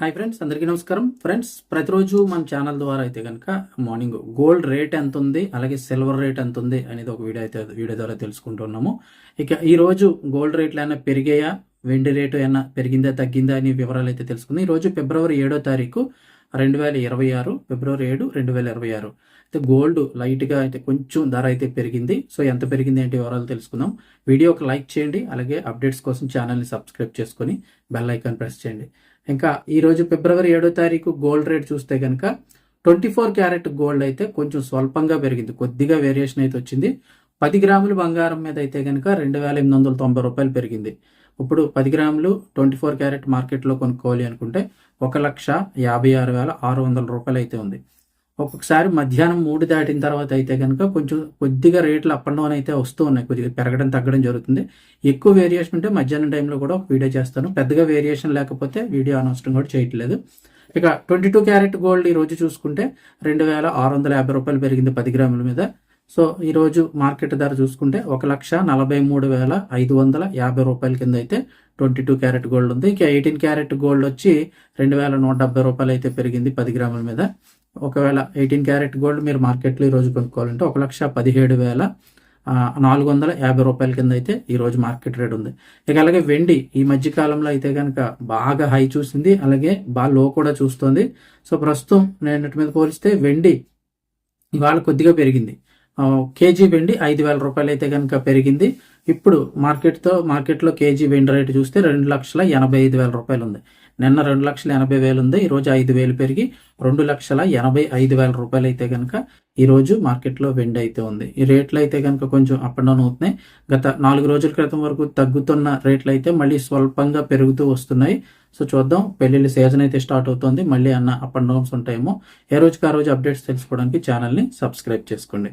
Hi friends అందరికీ నమస్కారం. Friends ప్రతిరోజు మన ఛానల్ ద్వారా అయితే కనుక మార్నింగ్ గోల్డ్ రేట్ ఎంత ఉంది అలాగే సిల్వర్ రేట్ ఎంత ఉంది అనేది ఒక వీడియో అయితే వీడియో ద్వారా తెలుసుకుంటున్నాము ఇక ఈరోజు గోల్డ్ రేట్లు ఏమైనా పెరిగాయా? వెండి రేటు ఏమైనా పెరిగిందా తగ్గిందా అనే వివరాలు అయితే తెలుసుకుంది. ఈ రోజు ఫిబ్రవరి ఏడో తారీఖు రెండు వేల ఇరవై ఆరు ఫిబ్రవరి ఏడు రెండు వేల ఇరవై ఆరు. అయితే గోల్డ్ లైట్గా అయితే కొంచెం ధర అయితే పెరిగింది. సో ఎంత పెరిగింది ఏంటి వివరాలు తెలుసుకుందాం. వీడియో ఒక లైక్ చేయండి. అలాగే అప్డేట్స్ కోసం ఛానల్ని సబ్స్క్రైబ్ చేసుకొని బెల్ ఐకాన్ ప్రెస్ చేయండి. ఇంకా ఈరోజు ఫిబ్రవరి ఏడో తారీఖు గోల్డ్ రేట్ చూస్తే కనుక ట్వంటీ ఫోర్ క్యారెట్ గోల్డ్ అయితే కొంచెం స్వల్పంగా పెరిగింది. కొద్దిగా వేరియేషన్ అయితే వచ్చింది. పది గ్రాముల బంగారం మీద అయితే కనుక రెండు వేల ఎనిమిది వందల తొంభై రూపాయలు పెరిగింది. ఇప్పుడు పది గ్రాములు ట్వంటీ ఫోర్ క్యారెట్ మార్కెట్లో కొనుక్కోవాలి అనుకుంటే ఒక లక్ష యాభై ఆరు వేల ఆరు వందల రూపాయలు అయితే ఉంది. ఒక్కొక్కసారి మధ్యాహ్నం మూడు దాటిన తర్వాత అయితే కనుక కొంచెం కొద్దిగా రేట్లు అప్ అండ్ డౌన్ అయితే వస్తూ ఉన్నాయి. కొద్దిగా పెరగడం తగ్గడం జరుగుతుంది. ఎక్కువ వేరియేషన్ ఉంటే మధ్యాహ్నం టైంలో కూడా ఒక వీడియో చేస్తాను. పెద్దగా వేరియేషన్ లేకపోతే వీడియో అనవసరం కూడా చేయట్లేదు. ఇక ట్వంటీ టూ క్యారెట్ గోల్డ్ ఈ రోజు చూసుకుంటే రెండు వేల ఆరు వందల యాభై రూపాయలు పెరిగింది పది గ్రాముల మీద. సో ఈరోజు మార్కెట్ ధర చూసుకుంటే ఒక లక్ష నలభై మూడు వేల ఐదు వందల యాభై రూపాయల కింద అయితే ట్వంటీ టూ క్యారెట్ గోల్డ్ ఉంది. ఇక ఎయిటీన్ క్యారెట్ గోల్డ్ వచ్చి రెండు వేల నూట డెబ్బై రూపాయలు అయితే పెరిగింది పది గ్రాముల మీద. ఒకవేళ ఎయిటీన్ క్యారెట్ గోల్డ్ మీరు మార్కెట్లో ఈ రోజు కొనుక్కోవాలంటే ఒక లక్ష పదిహేడు వేల నాలుగు వందల యాభై రూపాయల కింద అయితే ఈరోజు మార్కెట్ రేట్ ఉంది. ఇక అలాగే వెండి ఈ మధ్య కాలంలో అయితే కనుక బాగా హై చూసింది. అలాగే బాగా లో కూడా చూస్తుంది. సో ప్రస్తుతం నేనటి మీద పోలిస్తే వెండి ఇవాళ కొద్దిగా పెరిగింది. కేజీ వెండి ఐదు వేల రూపాయలు అయితే కనుక పెరిగింది. ఇప్పుడు మార్కెట్తో మార్కెట్లో కేజీ వెండి రేటు చూస్తే రెండు లక్షల ఎనభై ఐదు వేల రూపాయలు ఉంది నిన్న రెండు లక్షల ఎనభై వేలు ఉంది ఈరోజు ఐదు వేలు పెరిగి రెండు లక్షల ఎనభై ఐదు వేల రూపాయలు అయితే కనుక ఈరోజు మార్కెట్లో వెండి అయితే ఉంది. ఈ రేట్లు అయితే కనుక కొంచెం అప్ అండ్ డౌన్ అవుతున్నాయి. గత నాలుగు రోజుల క్రితం వరకు తగ్గుతున్న రేట్లు అయితే మళ్ళీ స్వల్పంగా పెరుగుతూ వస్తున్నాయి. సో చూద్దాం పెళ్ళిళ్ళ సీజన్ అయితే స్టార్ట్ అవుతుంది. మళ్ళీ అన్న అప్ అండ్ డౌన్స్ ఉంటాయేమో. ఏ రోజుకి ఆ రోజు అప్డేట్స్ తెలుసుకోవడానికి ఛానల్ని సబ్స్క్రైబ్ చేసుకోండి.